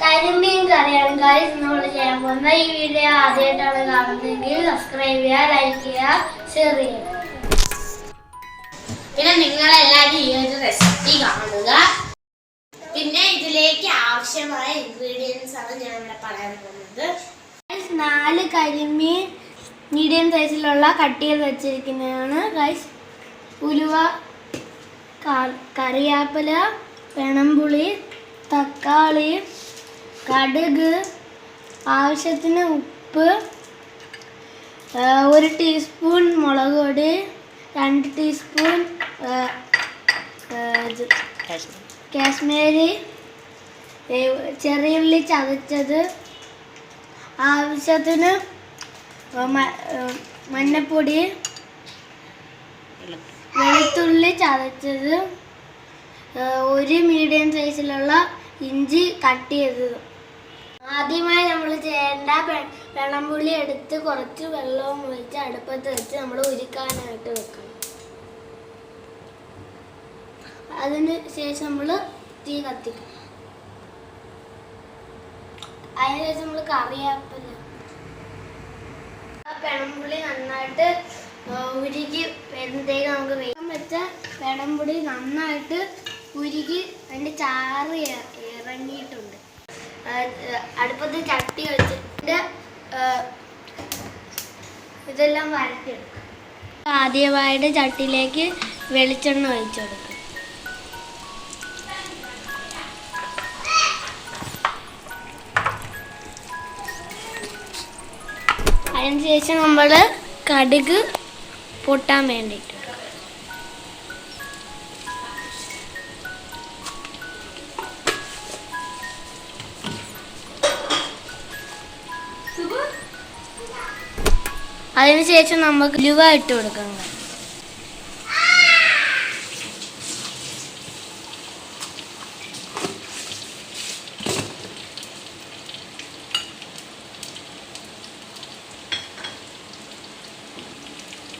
കരിമീൻ കറിയാണ് ഗൈസ് നമ്മൾ ചെയ്യാൻ പോകുന്ന ഈ വീഡിയോ ആദ്യമായിട്ടാണ് കാണുന്നതെങ്കിൽ സബ്സ്ക്രൈബ് ചെയ്യുക ലൈക്ക് ചെയ്യുക ഷെയർ ചെയ്യുക. പിന്നെ നിങ്ങളെല്ലാവരും ഈ ഒരു റെസിപ്പി കാണുക. പിന്നെ ഇതിലേക്ക് ആവശ്യമായ ഇൻഗ്രീഡിയൻസ് ആണ് ഞാൻ ഇവിടെ പറയാൻ പോകുന്നത്. നാല് കരിമീൻ മീഡിയം സൈസിലുള്ള കട്ട് ചെയ്ത് വെച്ചിരിക്കുന്നതാണ്. ഗൈസ് ഉലുവ കറിയാപ്പല പെണംപുളി വെണമ്പുളി തക്കാളി കടുക് ആവശ്യത്തിന് ഉപ്പ് ഒരു ടീസ്പൂൺ മുളക് പൊടി രണ്ട് ടീസ്പൂൺ കാശ്മീരി ചെറിയുള്ളി ചെറിയ ഉള്ളി ചതച്ചത്. ആവശ്യത്തിന് മഞ്ഞപ്പൊടി വെളുത്തുള്ളി. ചതച്ചത്. ഒരു മീഡിയം സൈസിലുള്ള ഇഞ്ചി കട്ട് ചെയ്തത് ആദ്യമായി നമ്മൾ ചെയ്യേണ്ട വെ- വെള്ളംപുളി എടുത്ത് കുറച്ച് വെള്ളവും ഒഴിച്ച് അടുപ്പത്ത് വെച്ച് നമ്മൾ ഉരുക്കാനായിട്ട് വെക്കണം. അതിന് ശേഷം നമ്മൾ തീ കത്തിക്കണം. അതിനുശേഷം നമ്മൾ ആ പെണമ്പുളി നന്നായിട്ട് ഉരുകി വരുന്നതേക്ക് നമുക്ക് വേഗം വെച്ച പെണമ്പുളി നന്നായിട്ട് ഉരുകി അതിന്റെ ചാറ് ആ, അടുപ്പത്ത് ചട്ടി വെച്ചിട്ട് ഇതെല്ലാം വരട്ടിയെടുക്കും ആദ്യമായിട്ട് ചട്ടിയിലേക്ക് വെളിച്ചെണ്ണ ഒഴിച്ചു കൊടുക്കും അതിനുശേഷം നമ്മൾ കടുക് പൊട്ടാൻ വേണ്ടിയിട്ട് അതിനുശേഷം നമുക്ക് ലുവ ഇട്ട് കൊടുക്കണം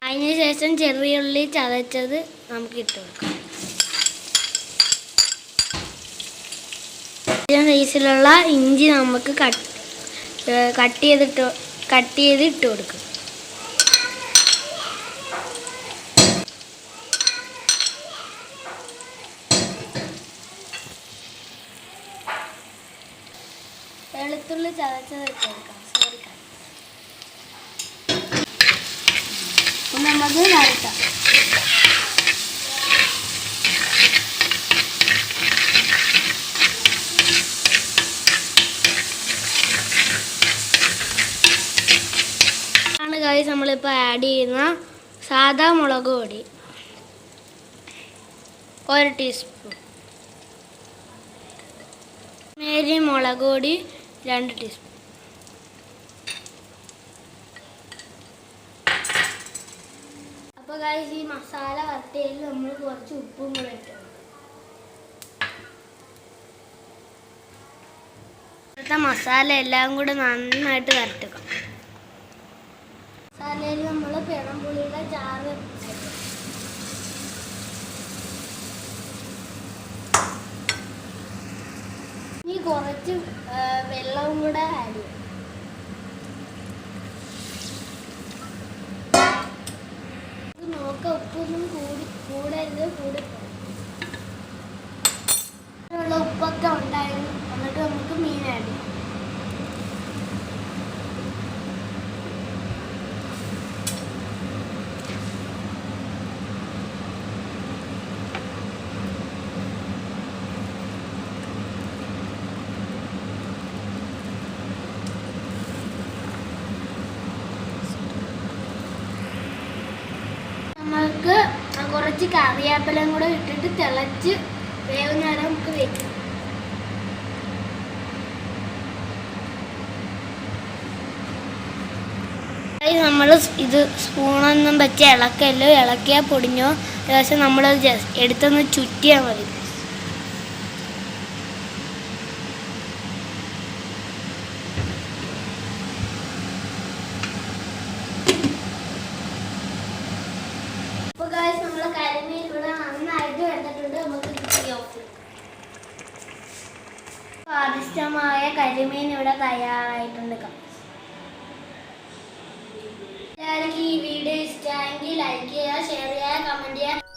അതിനുശേഷം ചെറിയ ഉള്ളി ചതച്ചത് നമുക്ക് ഇട്ട് കൊടുക്കാം. സൈസിലുള്ള ഇഞ്ചി നമുക്ക് കട്ട് കട്ട് ചെയ്തിട്ട് കട്ട് ചെയ്ത് ഇട്ട് കൊടുക്കും. വെളുത്തുള്ളി ചതച്ചത് സോറി നമുക്ക് വരട്ടാം നമ്മളിപ്പോൾ ആഡ് ചെയ്യുന്ന സാദാ മുളക് പൊടി. ഒരു ടീസ്പൂൺ മേരി മുളക് പൊടി. രണ്ട് ടീസ്പൂൺ അപ്പോൾ കഴിച്ച് ഈ മസാല വരട്ടിയതിൽ നമ്മൾ കുറച്ച് ഉപ്പും കൂടെ ഇട്ടു. ഇവിടുത്തെ മസാല എല്ലാം കൂടെ നന്നായിട്ട് വരട്ടുക. മസാലയിൽ നമ്മൾ പിറംപുളിയുടെ ചാറ് കുറച്ച് വെള്ളവും കൂടെ ആഡ് ചെയ്യും. നോക്ക ഉപ്പൊന്നും കൂടി കൂടരുത് കൂടി ഉള്ള ഉപ്പൊക്കെ ഉണ്ടായിരുന്നു. എന്നിട്ട് നമുക്ക് മീൻ ആഡ് ചെയ്യാം. നമുക്ക് കുറച്ച് കറിവേപ്പിലയും കൂടെ ഇട്ടിട്ട് തിളച്ച് വേവുന്ന വരെ നമുക്ക് വെക്കാം. നമ്മൾ ഇത് സ്പൂണൊന്നും വെച്ച് ഇളക്കല്ലോ. ഇളക്കിയാൽ പൊടിഞ്ഞോ? ഏകദേശം നമ്മൾ ജസ്റ്റ് എടുത്തൊന്ന് ചുറ്റിയാൽ മതി അപ്പോൾ ഗായ്സ് നമ്മൾ കരിമീൻ സ്വാദിഷ്ടമായ കരിമീൻ ഇവിടെ തയ്യാറായിട്ടുണ്ട് എല്ലാവർക്കും ഈ വീഡിയോ ഇഷ്ടമായെങ്കിൽ ലൈക്ക് ചെയ്യുക ഷെയർ ചെയ്യുക കമന്റ് ചെയ്യുക.